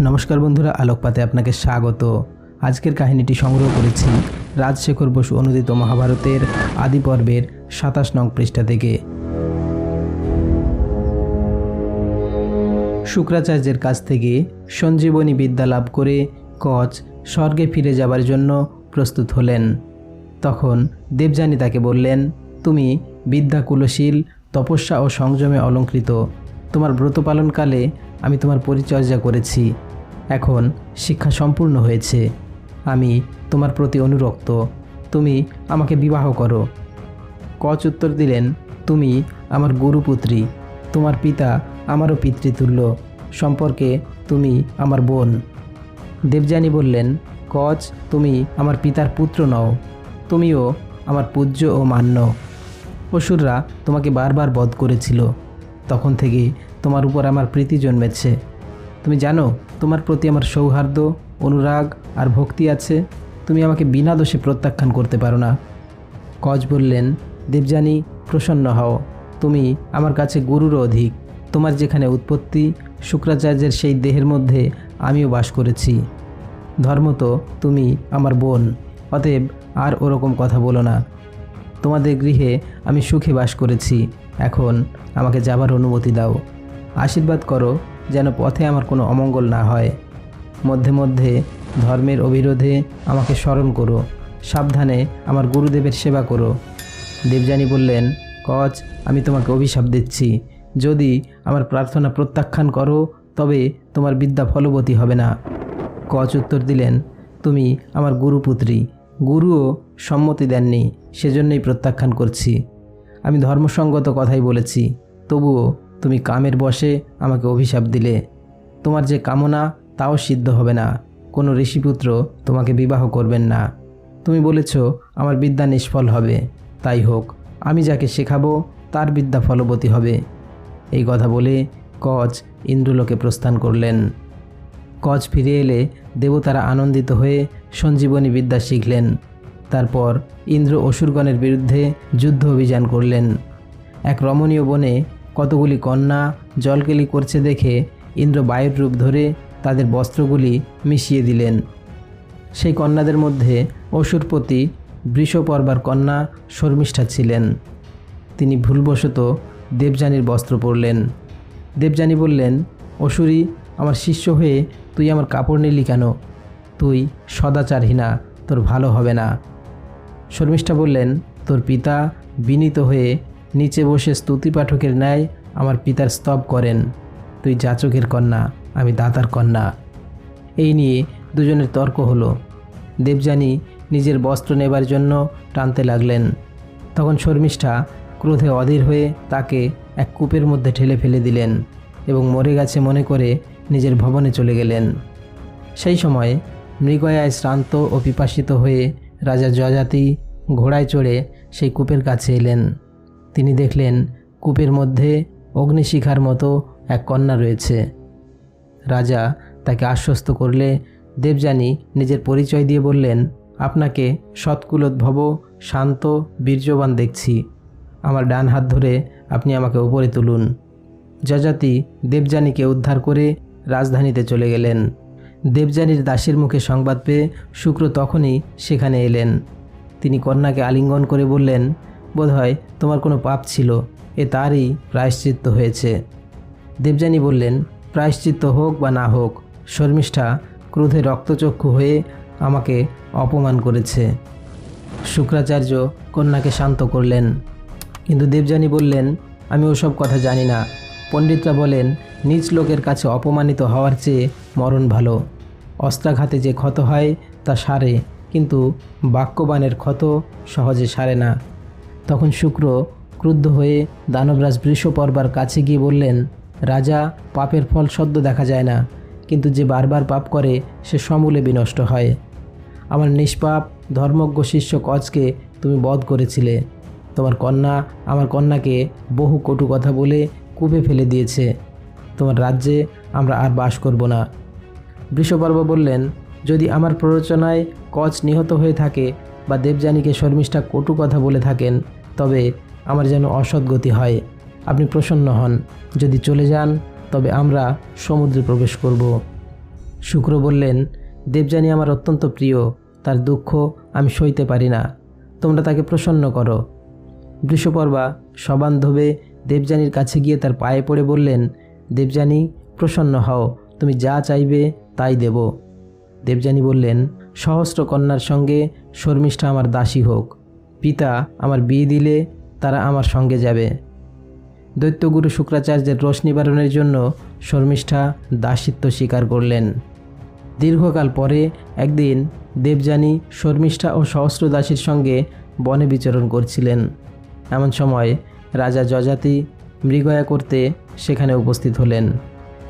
নমস্কার বন্ধুরা, আলোকপাতে আপনাকে স্বাগত। আজকের কাহিনীটি সংগ্রহ করেছি রাজশেখর বসু অনুদিত মহাভারতের আদি পর্বের সাতাশ নং পৃষ্ঠা থেকে। শুক্রাচার্যের কাছ থেকে সঞ্জীবনী বিদ্যা লাভ করে কচ স্বর্গে ফিরে যাবার জন্য প্রস্তুত হলেন। তখন দেবযানী তাকে বললেন, তুমি বিদ্যা কুলশীল তপস্যা ও সংযমে অলঙ্কৃত। তোমার ব্রত পালনকালে আমি তোমার পরিচর্যা করেছি। এখন শিক্ষা সম্পূর্ণ হয়েছে। আমি তোমার প্রতি অনুরক্ত। তুমি আমাকে বিবাহ করো। কচ উত্তর দিলেন, তুমি আমার গুরুপুত্রী। তোমার পিতা আমারও পিতৃতুল্য। সম্পর্কে তুমি আমার বোন। দেবযানী বললেন, কচ, তুমি আমার পিতার পুত্র নও। তুমিও আমার পূজ্য ও মান্য। অসুররা তোমাকে বারবার বধ করেছিল। তখন থেকে তোমার উপর আমার প্রীতি জন্মেছে। তুমি জানো, তোমার প্রতি আমার সৌহার্দ্য, অনুরাগ আর ভক্তি আছে। তুমি আমাকে বিনা দোষে প্রত্যাখ্যান করতে পারো না। কজ বললেন, দেবযানী, প্রসন্ন হও। তুমি আমার কাছে গুরুরও অধিক। তোমার যেখানে উৎপত্তি, শুক্রাচার্যের সেই দেহের মধ্যে আমিও বাস করেছি। ধর্মত, তুমি আমার বোন। অতএব আর ওরকম কথা বলো না। তোমাদের গৃহে আমি সুখে বাস করেছি। এখন আমাকে যাবার অনুমতি দাও। আশীর্বাদ করো যেন পথে আমার কোনো অমঙ্গল না হয়। মধ্যে মধ্যে ধর্মের অবিরোধে আমাকে স্মরণ করো। সাবধানে আমার গুরুদেবের সেবা করো। দেবযানী বললেন, কচ, আমি তোমাকে অভিশাপ দিচ্ছি। যদি আমার প্রার্থনা প্রত্যাখ্যান করো, তবে তোমার বিদ্যা ফলবতী হবে না। কচ উত্তর দিলেন, তুমি আমার গুরুপুত্রী। গুরুও সম্মতি দেননি, সেজন্যই প্রত্যাখ্যান করছি। আমি ধর্মসঙ্গত কথাই বলেছি, তবুও তুমি কামের বসে আমাকে অভিশাপ দিলে। তোমার যে কামনা, তাও সিদ্ধ হবে না। কোনো ঋষিপুত্র তোমাকে বিবাহ করবেন না। তুমি বলেছ, আমার বিদ্যা নিষ্ফল হবে। তাই হোক, আমি যাকে শেখাবো, তার বিদ্যা ফলবতী হবে। এই কথা বলে কচ ইন্দ্রলোকে প্রস্থান করলেন। কচ ফিরে এলে দেবতারা আনন্দিত হয়ে সঞ্জীবনী বিদ্যা শিখলেন। তারপর ইন্দ্র অসুরগণের বিরুদ্ধে যুদ্ধ অভিযান করলেন। এক রমণীয় বনে কতগুলি কন্যা জলকেলি করছে দেখে ইন্দ্র বায়ুর রূপ ধরে তাদের বস্ত্রগুলি মিশিয়ে দিলেন। সেই কন্যাদের মধ্যে অসুরপতি, বৃষপর্বার কন্যা শর্মিষ্ঠা ছিলেন। তিনি ভুলবশত দেবযানীর বস্ত্র পরলেন। দেবযানী বললেন, অসুরি, আমার শিষ্য হয়ে তুই আমার কাপড় নিলি কেন? তুই সদাচারহীনা, তোর ভালো হবে না। শর্মিষ্ঠা বললেন, তোর পিতা বিনীত হয়ে নিচে বসে স্তুতি পাঠকের ন্যায় আমার পিতার স্তব করেন। তুই যাচকের কন্যা, আমি দাতার কন্যা। এই নিয়ে দুজনের তর্ক হলো। দেবযানী নিজের বস্ত্র নেবার জন্য টানতে লাগলেন। তখন শর্মিষ্ঠা ক্রোধে অধীর হয়ে তাকে এক কূপের মধ্যে ঠেলে ফেলে দিলেন এবং মরে গেছে মনে করে নিজের ভবনে চলে গেলেন। সেই সময় মৃগয়ায় শ্রান্ত ও পিপাসিত হয়ে রাজা জজাতি ঘোড়ায় চড়ে সেই কূপের কাছে এলেন। তিনি দেখলেন কূপের মধ্যে অগ্নিশিখার মতো এক কন্যা রয়েছে। রাজা তাকে আশ্বস্ত করলে দেবযানী নিজের পরিচয় দিয়ে বললেন, আপনাকে সৎকুলোদ্ভব শান্ত, বীর্যবান দেখছি। আমার ডান হাত ধরে আপনি আমাকে উপরে তুলুন। যজাতি দেবযানীকে উদ্ধার করে রাজধানীতে চলে গেলেন। দেবযানীর দাসীর মুখে সংবাদ পেয়ে শুক্র তখনই সেখানে এলেন। তিনি কন্যাকে আলিঙ্গন করে বললেন বোধহয় তোমার কোনো পাপ ছিল। এ তারই প্রায়শ্চিত্ত হয়েছে। দেবযানী বললেন, প্রায়শ্চিত্ত হোক বা না হোক, শর্মিষ্ঠা ক্রোধে রক্তচক্ষু হয়ে আমাকে অপমান করেছে। শুক্রাচার্য কন্যাকে শান্ত করলেন। কিন্তু দেবযানী বললেন, আমি ওসব কথা জানি না। পণ্ডিতরা বলেন, নিজ লোকের কাছে অপমানিত হওয়ার চেয়ে মরণ ভালো। অস্ত্রাঘাতে যে ক্ষত হয় তা সারে, কিন্তু বাক্যবানের ক্ষত সহজে সারে না। তখন শুক্র ক্রুদ্ধ হয়ে দানবরাজ বৃষপর্বার কাছে গিয়ে বললেন, রাজা, পাপের ফল সদ্য দেখা যায় না, কিন্তু যে বারবার পাপ করে, সে সমূলে বিনষ্ট হয়। আমার নিষ্পাপ, ধর্মজ্ঞ শিষ্য কচকে তুমি বধ করেছিলে। তোমার কন্যা, আমার কন্যাকে বহু কটু কথা বলে কূপে ফেলে দিয়েছে। তোমার রাজ্যে আমরা আর বাস করব না। বৃষপর্ব বললেন, যদি আমার প্ররোচনায় কচ নিহত হয়ে থাকে বা দেবযানীকে শর্মিষ্ঠা কটু কথা বলে থাকেন তবে আমার যেন অসৎগতি হয়। আপনি প্রসন্ন হন। যদি চলে যান, তবে আমরা সমুদ্রে প্রবেশ করব। শুক্র বললেন, দেবযানী আমার অত্যন্ত প্রিয়, তার দুঃখ আমি সইতে পারি না। তোমরা তাকে প্রসন্ন করো। বৃষপর্বা সবান্ধবে দেবযানীর কাছে গিয়ে তার পায়ে পড়ে বললেন, দেবযানী, প্রসন্ন হও। তুমি যা চাইবে, তাই দেব। দেবযানী বললেন, সহস্র কন্যার সঙ্গে শর্মিষ্ঠা আমার দাসী হোক। পিতা আমার বিয়ে দিলে তারা আমার সঙ্গে যাবে। দৈত্যগুরু শুক্রাচার্যের রোষ নিবারণের জন্য শর্মিষ্ঠা দাসিত্ব স্বীকার করলেন। দীর্ঘকাল পরে একদিন দেবযানী শর্মিষ্ঠা ও সহস্র দাসীর সঙ্গে বনে বিচরণ করছিলেন। এমন সময় রাজা যজাতি মৃগয়া করতে সেখানে উপস্থিত হলেন।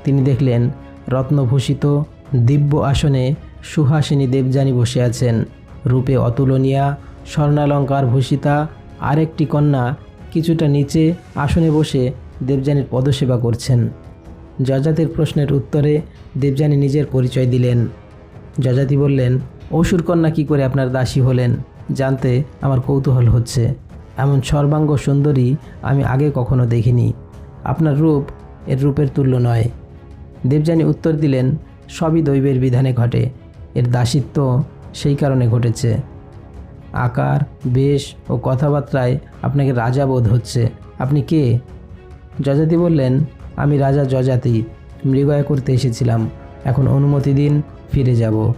তিনি দেখলেন রত্নভূষিত দিব্য আসনে সুহাসিনী দেবযানী বসে আছেন। রূপে অতুলনীয়া স্বর্ণালঙ্কার ভূষিতা, আরেকটি কন্যা কিছুটা নিচে আসনে বসে দেবযানীর পদসেবা করছেন। যজাতির প্রশ্নের উত্তরে দেবযানী নিজের পরিচয় দিলেন। যজাতি বললেন, অসুর কন্যা কী করে আপনার দাসী হলেন? জানতে আমার কৌতূহল হচ্ছে। এমন সর্বাঙ্গ সুন্দরী আমি আগে কখনো দেখিনি। আপনার রূপ এর রূপের তুল্য নয়। দেবযানী উত্তর দিলেন, সবই দৈবের বিধানে ঘটে। এর দাসিত্ব সেই কারণে ঘটেছে। আকার, বেশ ও কথাবার্তায় আপনাকে রাজা বোধ হচ্ছে। আপনি কে? যজাতি বললেন, আমি রাজা যজাতি। মৃগয়া করতে এসেছিলাম। এখন অনুমতি দিন, ফিরে যাব।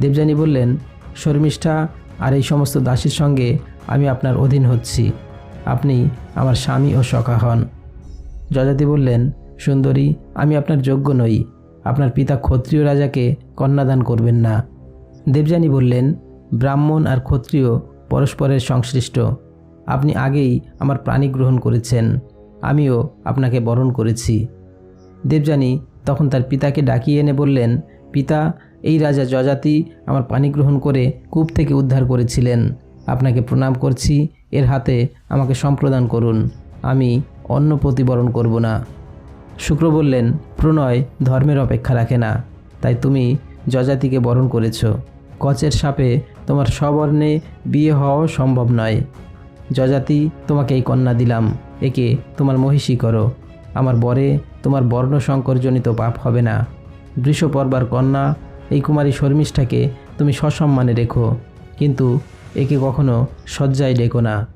দেবযানী বললেন, শর্মিষ্ঠা, আর এই সমস্ত দাসীর সঙ্গে আমি আপনার অধীন হচ্ছি। আপনি আমার স্বামী ও সখা হন। যজাতি বললেন, সুন্দরী, আমি আপনার যোগ্য নই। আপনার পিতা ক্ষত্রিয় রাজাকে কন্যাদান করবেন না। দেবযানী বললেন ব্রাহ্মণ আর ক্ষত্রিয় পরস্পরের সংশ্লিষ্ট। আপনি আগেই আমার প্রাণী গ্রহণ করেছেন, আমিও আপনাকে বরণ করেছি। দেবযানী তখন তার পিতাকে ডাকিয়ে এনে বললেন, পিতা, এই রাজা যজাতি আমার পানি গ্রহণ করে কূপ থেকে উদ্ধার করেছিলেন। আপনাকে প্রণাম করছি, এর হাতে আমাকে সম্প্রদান করুন, আমি অন্য প্রতিবরণ করব না। শুক্র বললেন, প্রণয় ধর্মের অপেক্ষা রাখে না, তাই তুমি যজাতিকে বরণ করেছ। কচের সাপে তোমার সবর্ণে বিয়ে হওয়াও সম্ভব নয়। যজাতি, তোমাকে এই কন্যা দিলাম। একে তোমার মহিষী করো। আমার বরে তোমার বর্ণ সংকরজনিত পাপ হবে না। বৃষপর্বার কন্যা, এই কুমারী শর্মিষ্ঠাকে তুমি সসম্মানে রেখো। কিন্তু একে কখনো শয্যায় ডেকো না।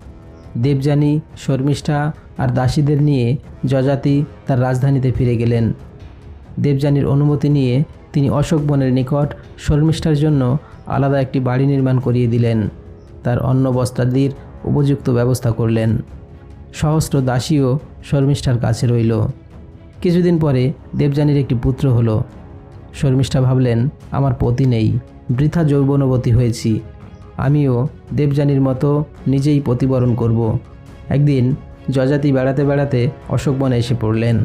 দেবযানী, শর্মিষ্ঠা আর দাসীদের নিয়ে যজাতি তার রাজধানীতে ফিরে গেলেন। দেবযানীর অনুমতি নিয়ে তিনি অশোক বনের নিকট শর্মিষ্ঠার জন্য আলাদা একটি বাড়ি নির্মাণ করিয়ে দিলেন। তার অন্ন বস্ত্রাদির উপযুক্ত ব্যবস্থা করলেন। সহস্র দাসীও শর্মিষ্ঠার কাছে রইল। কিছুদিন পরে দেবযানীর একটি পুত্র হলো। শর্মিষ্ঠা ভাবলেন, আমার পতি নেই, বৃথা যৌবনবতী হয়েছি। আমিও দেবযানীর মতো নিজেই প্রতিবরণ করব। একদিন যজাতি বেড়াতে বেড়াতে অশোকবনে এসে পড়লেন।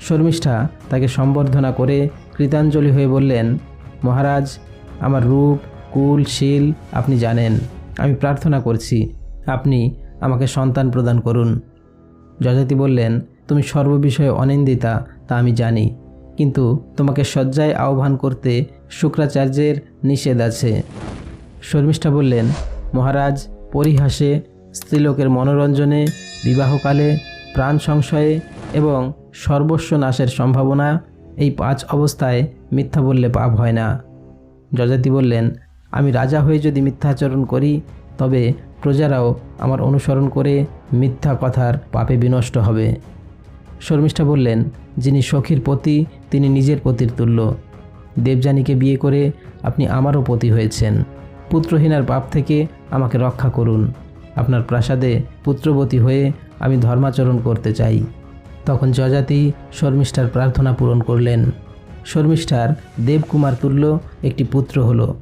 শর্মিষ্ঠা তাকে সম্বর্ধনা করে কৃতাঞ্জলি হয়ে বললেন, মহারাজ আমার রূপ, কুল, শীল আপনি জানেন। আমি প্রার্থনা করছি, আপনি আমাকে সন্তান প্রদান করুন। যজাতি বললেন, তুমি সর্ববিষয়ে অনিন্দিতা, তা আমি জানি। কিন্তু তোমাকে শয্যায় আহ্বান করতে শুক্রাচার্যের নিষেধ আছে। শর্মিষ্ঠা বললেন, মহারাজ, পরিহাসে, স্ত্রীলোকের মনোরঞ্জনে, বিবাহকালে, প্রাণ সংশয়ে এবং সর্বস্ব নাশের সম্ভাবনা এই পাঁচ অবস্থায় মিথ্যা বললে পাপ হয় না। যজাতি বললেন, আমি রাজা হয়ে যদি মিথ্যাচরণ করি, তবে প্রজারাও আমার অনুসরণ করে মিথ্যা কথার পাপে বিনষ্ট হবে। শর্মিষ্ঠা বললেন, যিনি সখীর পতি, তিনি নিজের পতির তুল্য। দেবযানীকে বিয়ে করে আপনি আমারও পতি হয়েছেন। পুত্রহীনার পাপ থেকে আমাকে রক্ষা করুন। আপনার প্রাসাদে পুত্রবতী হয়ে আমি ধর্মাচরণ করতে চাই। তখন যজাতি শর্মিষ্ঠার প্রার্থনা পূরণ করলেন। শর্মিষ্ঠার দেবকুমার তুল্য একটি পুত্র হলো।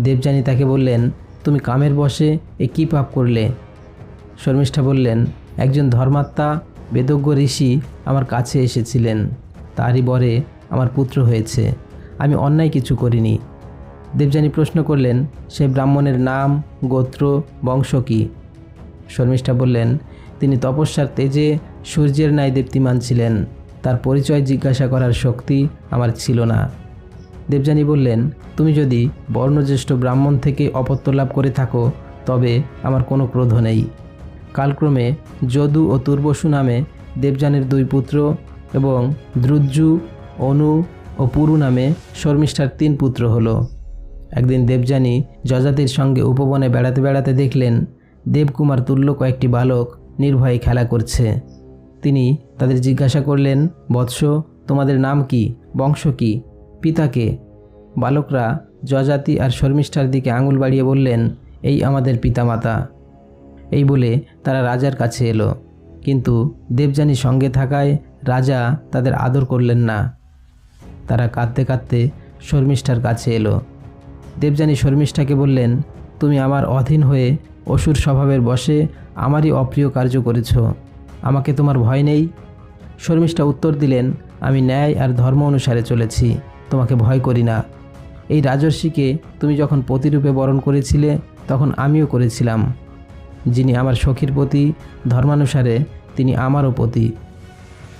দেবযানী তাকে বললেন, তুমি কামের বসে এ কী পাপ করলে? শর্মিষ্ঠা বললেন, একজন ধর্মাত্মা, বেদজ্ঞ ঋষি আমার কাছে এসেছিলেন। তারই বরে আমার পুত্র হয়েছে। আমি অন্যায় কিছু করিনি। দেবযানী প্রশ্ন করলেন, সে ব্রাহ্মণের নাম, গোত্র, বংশ কী? শর্মিষ্ঠা বললেন, তিনি তপস্যার তেজে সূর্যের ন্যায় দীপ্তিমান ছিলেন। তার পরিচয় জিজ্ঞাসা করার শক্তি আমার ছিল না। দেবযানী বললেন, তুমি যদি বর্ণজ্যেষ্ঠ ব্রাহ্মণ থেকে অপত্য লাভ করে থাকো, তবে আমার কোনো ক্রোধ নেই। কালক্রমে যদু ও তুর্বসু নামে দেবযানের দুই পুত্র এবং দ্রুজ্জু, অনু ও পুরু নামে শর্মিষ্ঠার তিন পুত্র হলো। একদিন দেবযানী যজাতির সঙ্গে উপবনে বেড়াতে বেড়াতে দেখলেন, দেবকুমার তুল্য কয়েকটি বালক নির্ভয়ে খেলা করছে। তিনি তাদের জিজ্ঞাসা করলেন, বৎস, তোমাদের নাম কি? বংশ কি? পিতাকে বালকরা যজাতি আর শর্মিষ্ঠার দিকে আঙুল বাড়িয়ে বললেন, এই আমাদের পিতামাতা। এই বলে তারা রাজার কাছে এলো। কিন্তু দেবযানী সঙ্গে থাকায় রাজা তাদের আদর করলেন না। তারা কাঁদতে কাঁদতে শর্মিষ্ঠার কাছে এলো। দেবযানী শর্মিষ্ঠাকে বললেন, তুমি আমার অধীন হয়ে অসুর স্বভাবের বসে আমারই অপ্রিয় কার্য করেছ। আমাকে তোমার ভয় নেই? শর্মিষ্ঠা উত্তর দিলেন, আমি ন্যায় আর ধর্ম অনুসারে চলেছি, তোমাকে ভয় করি না। এই রাজর্ষিকে তুমি যখন পতিরূপে বরণ করেছিলে, তখন আমিও করেছিলাম। যিনি আমার সখীর প্রতি ধর্মানুসারে তিনি আমারও প্রতি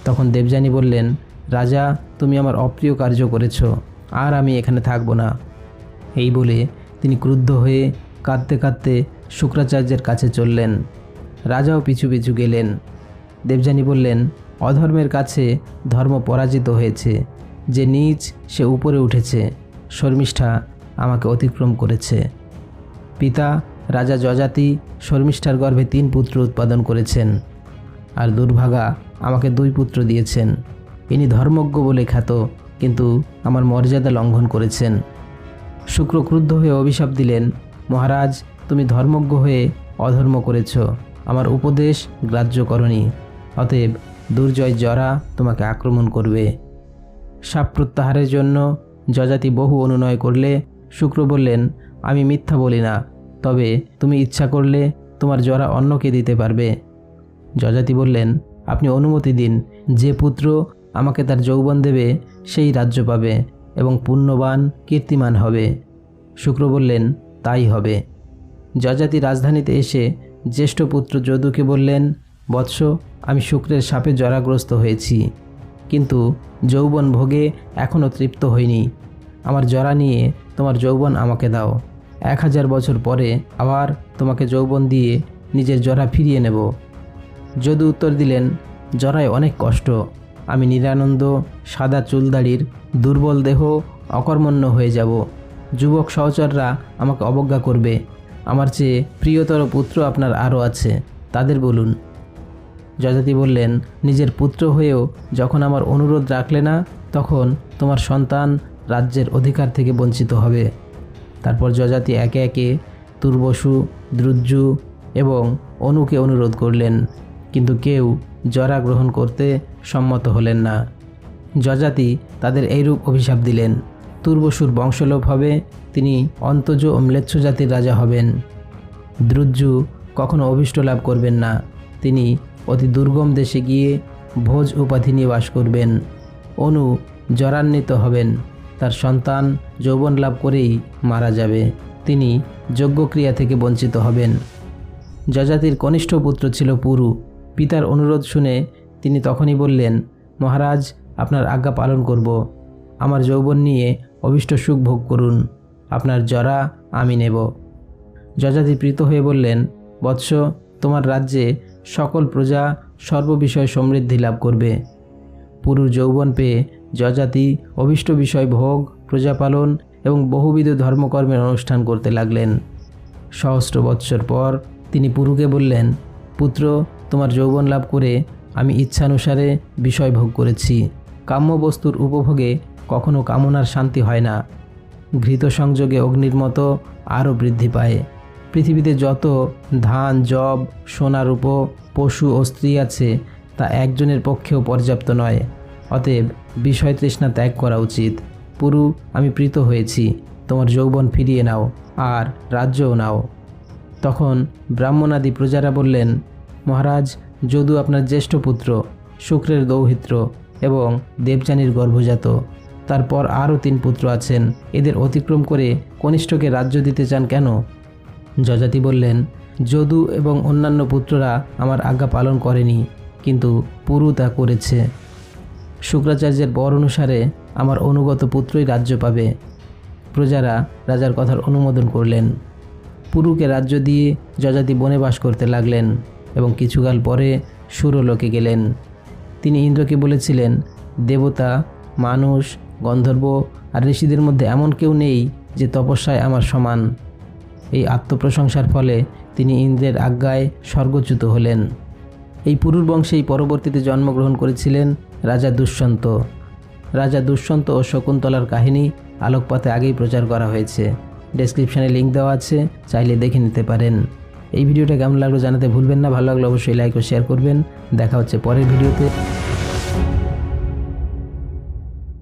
তখন দেবযানী বললেন, রাজা, তুমি আমার অপ্রিয় কার্য করেছ, আর আমি এখানে থাকব না। এই বলে তিনি ক্রুদ্ধ হয়ে কাঁদতে কাঁদতে শুক্রাচার্যের কাছে চললেন। রাজাও পিছু পিছু গেলেন। দেবযানী বললেন, অধর্মের কাছে ধর্ম পরাজিত হয়েছে। যে নিচ, সে উপরে উঠেছে। শর্মিষ্ঠা আমাকে অতিক্রম করেছে। পিতা রাজা যজাতি শর্মিষ্ঠার গর্ভে তিন পুত্র উৎপাদন করেছেন, আর দুর্ভাগা আমাকে দুই পুত্র দিয়েছেন। ইনি ধর্মজ্ঞ বলে খ্যাত, কিন্তু আমার মর্যাদা লঙ্ঘন করেছেন। শুক্র ক্রুদ্ধ হয়ে অভিশাপ দিলেন, মহারাজ, তুমি ধর্মজ্ঞ হয়ে অধর্ম করেছ। আমার উপদেশ গ্রাহ্য করনি। অতএব দুর্জয় জরা তোমাকে আক্রমণ করবে। সাপ প্রত্যাহারের জন্য যজাতি বহু অনুনয় করলে শুক্র বললেন, আমি মিথ্যা বলি না, তবে তুমি ইচ্ছা করলে তোমার জরা অন্যকে দিতে পারবে। যজাতি বললেন, আপনি অনুমতি দিন, যে পুত্র আমাকে তার যৌবন দেবে, সেই রাজ্য পাবে এবং পুণ্যবান, কীর্তিমান হবে। শুক্র বললেন, তাই হবে। যজাতি রাজধানীতে এসে জ্যেষ্ঠ পুত্র যদুকে বললেন বৎস, আমি শুক্রের সাপে জরাগ্রস্ত হয়েছি। কিন্তু যৌবন ভোগে এখনও তৃপ্ত হইনি। আমার জরা নিয়ে তোমার যৌবন আমাকে দাও। এক হাজার বছর পরে আবার তোমাকে যৌবন দিয়ে নিজের জরা ফিরিয়ে নেব। যদু উত্তর দিলেন, জরায় অনেক কষ্ট। আমি নিরানন্দ, সাদা চুলদাড়ির, দুর্বল দেহ, অকর্মণ্য হয়ে যাব। যুবক সহচররা আমাকে অবজ্ঞা করবে। আমার চেয়ে প্রিয়তর পুত্র আপনার আরও আছে। তাদের বলুন। যজাতি বললেন, নিজের পুত্র হয়েও যখন আমার অনুরোধ রাখলে না, তখন তোমার সন্তান রাজ্যের অধিকার থেকে বঞ্চিত হবে। তারপর যজাতি একে একে তুর্বসু, দ্রুজ্জু এবং অনুকে অনুরোধ করলেন, কিন্তু কেউ জরা গ্রহণ করতে সম্মত হলেন না। যজাতি তাদের এইরূপ অভিশাপ দিলেন, তুর্বসুর বংশলোপ হবে, তিনি অন্তজ ও ম্লেচ্ছ জাতির রাজা হবেন। দ্রুজ্জু কখনো অভিষ্ট লাভ করবেন না, তিনি অতি দুর্গম দেশে গিয়ে ভোজ উপাধি নিয়ে বাস করবেন। অনু জরান্বিত হবেন। তার সন্তান যৌবন লাভ করেই মারা যাবে। তিনি যজ্ঞক্রিয়া থেকে বঞ্চিত হবেন। যজাতির কনিষ্ঠ পুত্র ছিল পুরু। পিতার অনুরোধ শুনে তিনি তখনই বললেন, মহারাজ, আপনার আজ্ঞা পালন করব। আমার যৌবন নিয়ে অভিষ্ট সুখ ভোগ করুন। আপনার জরা আমি নেব। যজাতি প্রীত হয়ে বললেন, বৎস, তোমার রাজ্যে সকল প্রজা সর্ববিষয়ে সমৃদ্ধি লাভ করবে। পুরুর যৌবন পেয়ে যজাতি, অভিষ্ট বিষয় ভোগ প্রজাপালন এবং বহুবিধ ধর্মকর্মের অনুষ্ঠান করতে লাগলেন। সহস্র বৎসর পর তিনি পুরুকে বললেন, পুত্র, তোমার যৌবন লাভ করে আমি ইচ্ছানুসারে বিষয় ভোগ করেছি। কাম্য বস্তুর উপভোগে কখনো কামনার শান্তি হয় না। ঘৃত সংযোগে অগ্নির মতো আরও বৃদ্ধি পায়। পৃথিবীতে যত ধান জব সোনারূপ পশু ও স্ত্রী আছে, তা একজনের পক্ষেও পর্যাপ্ত নয়। অতএব বিষয় তৃষ্ণা ত্যাগ করা উচিত। পুরু, আমি প্রীত হয়েছি। তোমার যৌবন ফিরিয়ে নাও, আর রাজ্যও নাও। তখন ব্রাহ্মণাদি প্রজারা বললেন, মহারাজ, যদু আপনার জ্যেষ্ঠ পুত্র, শুক্রের দৌহিত্র এবং দেবযানীর গর্ভজাত। তারপর আরও তিন পুত্র আছেন। এদের অতিক্রম করে কনিষ্ঠকে রাজ্য দিতে চান কেন? যজাতি বললেন, যদু এবং অন্যান্য পুত্ররা আমার আজ্ঞা পালন করেনি, কিন্তু পুরু তা করেছে। শুক্রাচার্যের বর অনুসারে আমার অনুগত পুত্রই রাজ্য পাবে। প্রজারা রাজার কথার অনুমোদন করলেন। পুরুকে রাজ্য দিয়ে যজাতি বনে বাস করতে লাগলেন এবং কিছুকাল পরে সুরলোকে গেলেন। তিনি ইন্দ্রকে বলেছিলেন, দেবতা, মানুষ, গন্ধর্ব আর ঋষিদের মধ্যে এমন কেউ নেই যে তপস্যায় আমার সমান। এই আত্মপ্রশংসার ফলে তিনি ইন্দ্রের আজ্ঞায় স্বর্গচ্যুত হলেন। এই পুরুর বংশেই পরবর্তীতে জন্মগ্রহণ করেছিলেন রাজা দুষ্যন্ত। রাজা দুষ্যন্ত ও শকুন্তলার কাহিনী আলোকপাতে আগেই প্রচার করা হয়েছে। ডেসক্রিপশানে লিঙ্ক দেওয়া আছে, চাইলে দেখে নিতে পারেন। এই ভিডিওটা কেমন লাগল জানাতে ভুলবেন না, ভালো লাগলে অবশ্যই লাইক ও শেয়ার করবেন। দেখা হচ্ছে পরের ভিডিওতে।